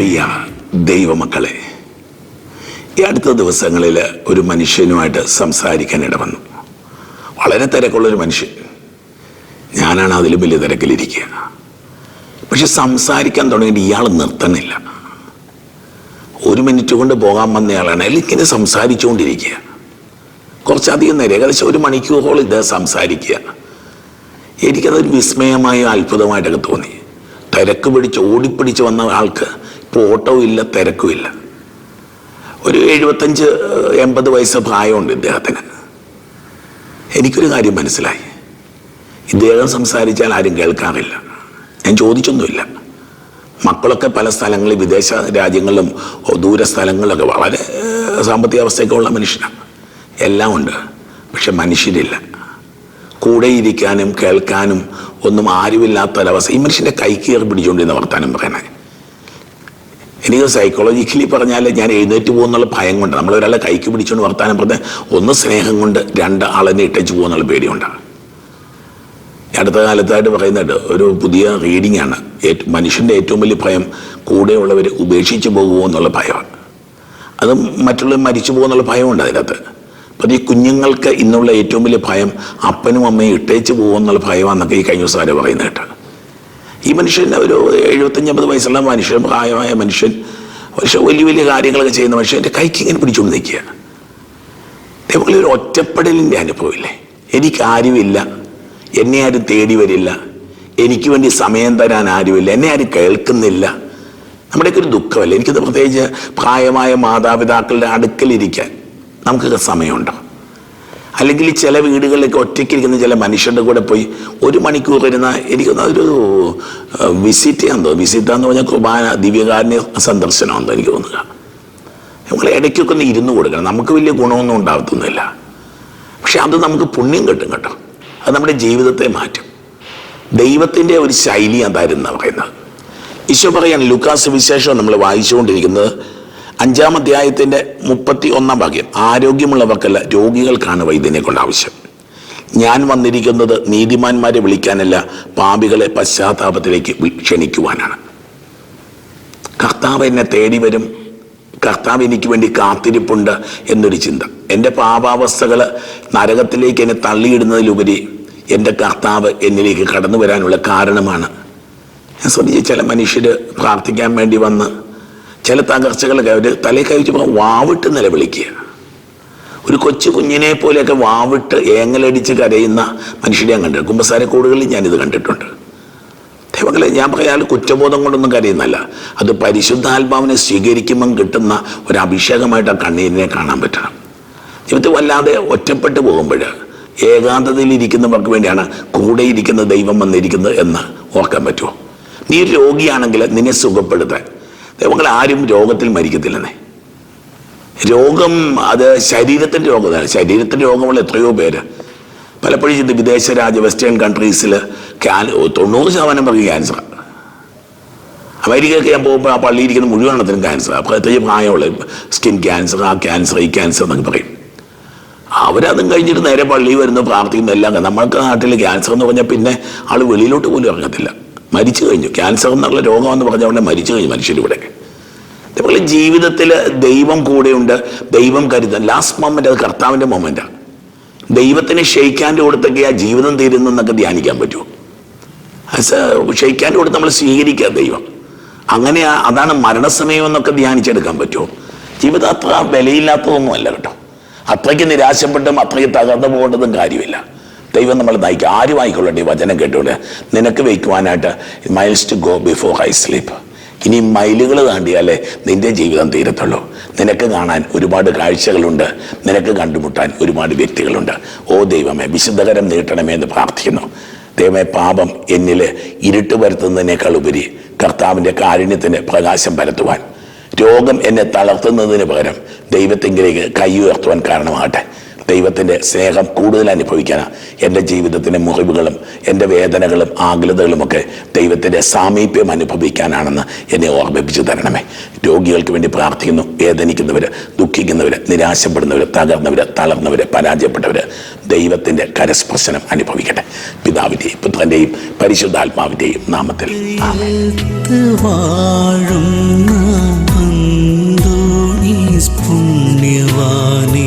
പ്രിയ ദൈവമക്കളെ ഈ അടുത്ത ദിവസങ്ങളിൽ ഒരു മനുഷ്യനുമായിട്ട് സംസാരിക്കാൻ ഇടവന്നു. വളരെ തിരക്കുള്ളൊരു മനുഷ്യൻ. ഞാനാണ് അതിലും വലിയ തിരക്കിലിരിക്കുക. പക്ഷെ സംസാരിക്കാൻ തുടങ്ങിയിട്ട് ഇയാൾ നിർത്തണില്ല ഒരു മിനിറ്റ് കൊണ്ട് പോകാൻ വന്നയാളാണ് അയാൾ ഇങ്ങനെ സംസാരിച്ചുകൊണ്ടിരിക്കുക. കുറച്ചധികം നേരം ഏകദേശം ഒരു മണിക്കൂറോളം ഇത് സംസാരിക്കുക. എനിക്കതൊരു വിസ്മയമായ അത്ഭുതമായിട്ടൊക്കെ തോന്നി. തിരക്ക് പിടിച്ച് ഓടിപ്പിടിച്ച് വന്ന ആൾക്ക് ഇപ്പോൾ ഓട്ടവും ഇല്ല തിരക്കും ഇല്ല. ഒരു എഴുപത്തഞ്ച് എൺപത് വയസ്സ് പ്രായമുണ്ട് ഇദ്ദേഹത്തിന്. എനിക്കൊരു കാര്യം മനസ്സിലായി. ഇദ്ദേഹം സംസാരിച്ചാൽ ആരും കേൾക്കാറില്ല. ഞാൻ ചോദിച്ചൊന്നുമില്ല. മക്കളൊക്കെ പല സ്ഥലങ്ങളിൽ വിദേശ രാജ്യങ്ങളിലും ദൂര സ്ഥലങ്ങളിലൊക്കെ വളരെ സാമ്പത്തിക അവസ്ഥയൊക്കെ ഉള്ള മനുഷ്യനാണ്. എല്ലാം ഉണ്ട് പക്ഷെ മനുഷ്യരില്ല. കൂടെ ഇരിക്കാനും കേൾക്കാനും ഒന്നും ആരുമില്ലാത്തൊരവസ്ഥ. ഈ മനുഷ്യന്റെ കൈ കയറി പിടിച്ചുകൊണ്ടിരുന്ന വർത്താനം പറയണേ എനിക്ക് സൈക്കോളജിക്കലി പറഞ്ഞാൽ ഞാൻ എഴുന്നേറ്റ് പോകുന്നുള്ള ഭയം കൊണ്ട് നമ്മൾ ഒരാളെ കൈക്ക് പിടിച്ചുകൊണ്ട് വർത്താനം പറഞ്ഞ് ഒന്ന് സ്നേഹം കൊണ്ട് രണ്ട് ആളെന്നെ ഇട്ടേച്ച് പോകുന്നുള്ള പേടിയുണ്ടാണ് അടുത്ത കാലത്തായിട്ട് പറയുന്നുണ്ട് ഒരു പുതിയ റീഡിംഗ് ആണ്. മനുഷ്യന്റെ ഏറ്റവും വലിയ ഭയം കൂടെയുള്ളവർ ഉപേക്ഷിച്ച് പോകുമോ എന്നുള്ള ഭയമാണ്. അത് മറ്റുള്ളവർ മരിച്ചു പോകുന്നുള്ള ഭയമുണ്ട് അതിനകത്ത്. അപ്പം ഈ കുഞ്ഞുങ്ങൾക്ക് ഇന്നുള്ള ഏറ്റവും വലിയ ഭയം അപ്പനും അമ്മയും ഇട്ടേച്ച് പോകുമെന്നുള്ള ഭയമാണെന്നൊക്കെ ഈ കഴിഞ്ഞ ദിവസം ആരോ പറയുന്നത് ഈ മനുഷ്യൻ ഒരു എഴുപത്തഞ്ചമ്പത് വയസ്സുള്ള മനുഷ്യൻ പ്രായമായ മനുഷ്യൻ പക്ഷെ വലിയ വലിയ കാര്യങ്ങളൊക്കെ ചെയ്യുന്ന മനുഷ്യൻ എന്റെ കൈക്ക് ഇങ്ങനെ പിടിച്ചുകൊണ്ട് നിൽക്കുകയാണ്. അതേപോലെ ഒരു ഒറ്റപ്പെടലിന്റെ അനുഭവമില്ലേ? എനിക്ക് ആരുമില്ല എന്നെ ആരും തേടി വരില്ല എനിക്ക് വേണ്ടി സമയം തരാൻ ആരുമില്ല എന്നെ ആരും കേൾക്കുന്നില്ല. നമ്മുടെയൊക്കെ ഒരു ദുഃഖമല്ല? എനിക്കത് പ്രത്യേകിച്ച് പ്രായമായ മാതാപിതാക്കളുടെ അടുക്കലിരിക്കാൻ നമുക്കൊക്കെ സമയമുണ്ടോ? അല്ലെങ്കിൽ ചില വീടുകളിലേക്ക് ഒറ്റയ്ക്കിരിക്കുന്ന ചില മനുഷ്യരുടെ കൂടെ പോയി ഒരു മണിക്കൂർ ഇരുന്ന എനിക്കൊന്ന് അതൊരു വിസിറ്റ് ചെയ്യാൻ തോന്നുന്നു വിസിറ്റ് എന്ന് പറഞ്ഞാൽ കുർബാന ദിവ്യകാരുണ്യ സന്ദർശനമാണെന്ന് എനിക്ക് തോന്നുക. നമ്മൾ ഇടയ്ക്കൊക്കെ ഒന്ന് ഇരുന്ന് കൊടുക്കണം. നമുക്ക് വലിയ ഗുണമൊന്നും ഉണ്ടാകത്തൊന്നുമില്ല. പക്ഷെ അത് നമുക്ക് പുണ്യം കിട്ടും കേട്ടോ. അത് നമ്മുടെ ജീവിതത്തെ മാറ്റും. ദൈവത്തിന്റെ ഒരു ശൈലി അതായിരുന്നു പറയുന്നത്. ഈശോ പറയാൻ ലുക്കാസ് വിശേഷം നമ്മൾ വായിച്ചുകൊണ്ടിരിക്കുന്നത്. അഞ്ചാം അധ്യായത്തിന്റെ മുപ്പത്തി ഒന്നാം ഭാഗ്യം ആരോഗ്യമുള്ളവർക്കല്ല രോഗികൾക്കാണ് വൈദ്യനെ കൊണ്ട് ആവശ്യം. ഞാൻ വന്നിരിക്കുന്നത് നീതിമാന്മാരെ വിളിക്കാനല്ല പാപികളെ പശ്ചാത്താപത്തിലേക്ക് ക്ഷണിക്കുവാനാണ്. കർത്താവ് എന്നെ തേടി വരും. കർത്താവ് എനിക്ക് വേണ്ടി കാത്തിരിപ്പുണ്ട് എന്നൊരു ചിന്ത. എന്റെ പാപാവസ്ഥകൾ നരകത്തിലേക്ക് എന്നെ തള്ളിയിടുന്നതിലുപരി എന്റെ കർത്താവ് എന്നിലേക്ക് കടന്നു വരാനുള്ള കാരണമാണ്. ഞാൻ ശ്രദ്ധിച്ച് ചില മനുഷ്യർ പ്രാർത്ഥിക്കാൻ വേണ്ടി വന്ന് ചില തകർച്ചകളൊക്കെ അവർ തലേ കഴിച്ചപ്പോൾ വാവിട്ട് നിലവിളിക്കുക ഒരു കൊച്ചു കുഞ്ഞിനെ പോലെയൊക്കെ വാവിട്ട് ഏങ്ങലടിച്ച് കരയുന്ന മനുഷ്യരെ ഞാൻ കണ്ടിട്ടുണ്ട്. കുമ്പസാരക്കൂടുകളിൽ ഞാനിത് കണ്ടിട്ടുണ്ട്. ദൈവങ്ങളെ ഞാൻ പറയാൻ കുറ്റബോധം കൊണ്ടൊന്നും കരയുന്നല്ല അത് പരിശുദ്ധാത്മാവിനെ സ്വീകരിക്കുമ്പം കിട്ടുന്ന ഒരു അഭിഷേകമായിട്ട് ആ കണ്ണീരിനെ കാണാൻ പറ്റണം. ജീവിതത്തിൽ വല്ലാതെ ഒറ്റപ്പെട്ടു പോകുമ്പോൾ ഏകാന്തതയിൽ ഇരിക്കുന്നവർക്ക് വേണ്ടിയാണ് കൂടെ ഇരിക്കുന്ന ദൈവം വന്നിരിക്കുന്നത് എന്ന് ഓർക്കാൻ പറ്റുമോ? നീ രോഗിയാണെങ്കിൽ നിന്നെ സുഖപ്പെടുത്താൻ. ദൈവങ്ങൾ ആരും രോഗത്തിൽ മരിക്കത്തില്ലെന്നേ. രോഗം അത് ശരീരത്തിന്റെ രോഗമാണ് ശരീരത്തിന്റെ രോഗമുള്ള എത്രയോ പേര്. പലപ്പോഴും ഇത് വിദേശ രാജ്യ വെസ്റ്റേൺ കൺട്രീസിൽ ക്യാൻ തൊണ്ണൂറ് ശതമാനം പേർക്ക് ക്യാൻസറാണ് അമേരിക്കയൊക്കെ ഞാൻ പോകുമ്പോൾ ആ പള്ളിയിൽ ഇരിക്കുന്ന മുഴുവൻ എണ്ണത്തിനും ക്യാൻസർ എത്രയും പ്രായമുള്ള സ്കിൻ ക്യാൻസർ ആ ക്യാൻസർ ഈ ക്യാൻസർ എന്നൊക്കെ പറയും. അവരതും കഴിഞ്ഞിട്ട് നേരെ പള്ളി വരുന്നു പ്രാർത്ഥിക്കുന്നു എല്ലാം നമ്മൾക്ക് നാട്ടിൽ ക്യാൻസർ എന്ന് പറഞ്ഞാൽ പിന്നെ ആൾ വെളിയിലോട്ട് പോലും ഇറങ്ങത്തില്ല. മരിച്ചു കഴിഞ്ഞു. ക്യാൻസർ എന്നുള്ള രോഗമെന്ന് പറഞ്ഞ അവിടെ മരിച്ചു കഴിഞ്ഞു മനുഷ്യരിവിടെ. അതുപോലെ ജീവിതത്തിൽ ദൈവം കൂടെയുണ്ട് ദൈവം കരുതൽ ലാസ്റ്റ് മൊമെന്റ് അത് കർത്താവിന്റെ മൊമെന്റാണ് ദൈവത്തിന് ഷെയ്ക്കാന്റെ കൊടുത്തൊക്കെ ആ ജീവിതം തീരുന്നെന്നൊക്കെ ധ്യാനിക്കാൻ പറ്റുമോ? ഷെയ്ക്കാന്റെ കൊടുത്ത് നമ്മൾ സ്വീകരിക്കുക ദൈവം. അങ്ങനെ അതാണ് മരണസമയം എന്നൊക്കെ ധ്യാനിച്ചെടുക്കാൻ പറ്റുമോ? ജീവിതം അത്ര വിലയില്ലാത്തതൊന്നും അല്ല കേട്ടോ. അത്രയ്ക്ക് നിരാശപ്പെട്ടും അത്രയ്ക്ക് തകർന്നു പോകേണ്ടതും കാര്യമില്ല. ദൈവം നമ്മൾ നയിക്കുക ആരും ആയിക്കൊള്ളട്ടെ വചനം കേട്ടുകൊണ്ട് നിനക്ക് വയ്ക്കുവാനായിട്ട് miles to go before I sleep ഇനി മൈലുകൾ താണ്ടിയാലേ നിന്റെ ജീവിതം തീരത്തുള്ളൂ. നിനക്ക് കാണാൻ ഒരുപാട് കാഴ്ചകളുണ്ട്. നിനക്ക് കണ്ടുമുട്ടാൻ ഒരുപാട് വ്യക്തികളുണ്ട്. ഓ ദൈവമേ വിശുദ്ധകരം നീട്ടണമേ എന്ന് പ്രാർത്ഥിക്കുന്നു. ദൈവമേ പാപം എന്നിൽ ഇരുട്ട് വരുത്തുന്നതിനേക്കാൾ ഉപരി കർത്താവിന്റെ കാരുണ്യത്തിന് പ്രകാശം പരത്തുവാൻ. രോഗം എന്നെ തളർത്തുന്നതിന് പകരം ദൈവത്തെങ്കിലേക്ക് കൈ ഉയർത്തുവാൻ കാരണമാകട്ടെ. ദൈവത്തിന്റെ സ്നേഹം കൂടുതൽ അനുഭവിക്കാനാണ് എന്റെ ജീവിതത്തിന്റെ മുറിവുകളും എന്റെ വേദനകളും ആകുലതകളുമൊക്കെ ദൈവത്തിന്റെ സാമീപ്യം അനുഭവിക്കാനാണെന്ന് എന്നെ ഓർമ്മിപ്പിച്ചു തരണമേ. രോഗികൾക്ക് വേണ്ടി പ്രാർത്ഥിക്കുന്നു വേദനിക്കുന്നവർ ദുഃഖിക്കുന്നവർ നിരാശപ്പെടുന്നവർ തകർന്നവർ തളർന്നവർ പരാജയപ്പെട്ടവർ ദൈവത്തിന്റെ കരസ്പർശനം അനുഭവിക്കട്ടെ. പിതാവിന്റെയും പുത്രന്റെയും പരിശുദ്ധാത്മാവിന്റെയും നാമത്തിൽ പുണ്യവാനെ.